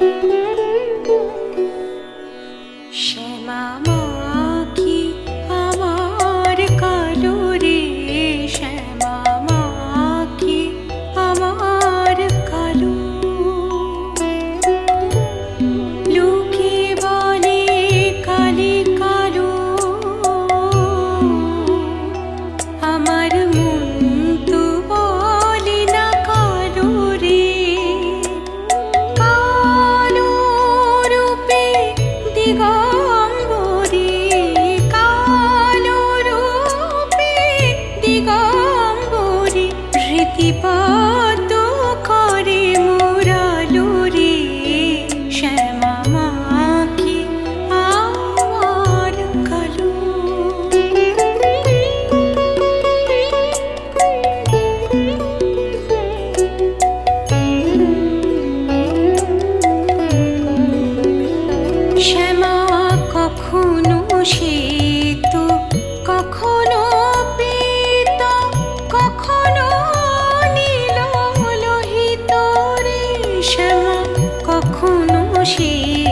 Música শ্যামা কখনো সেই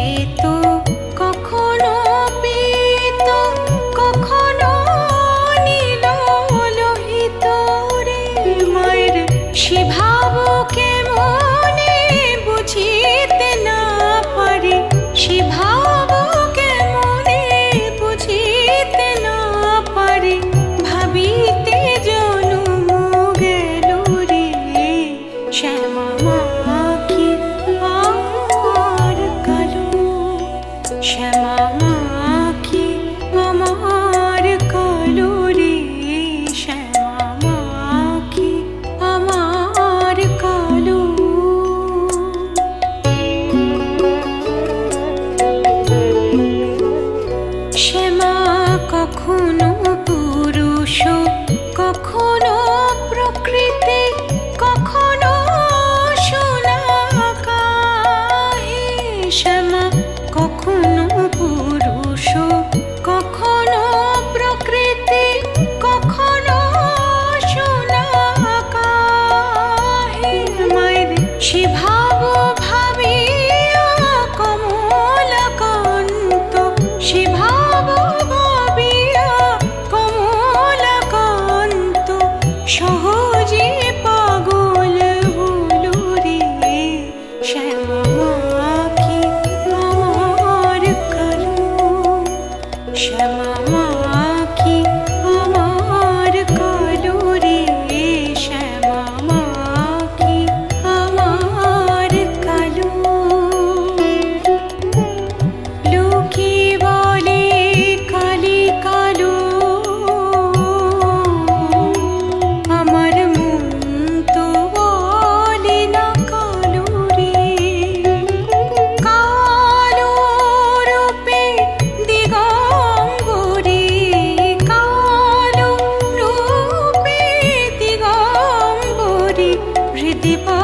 কখনো পুরুষ কখনো প্রকৃতি কখনো কখনো কখনো প্রকৃতি কখনো শিভা Shall tipo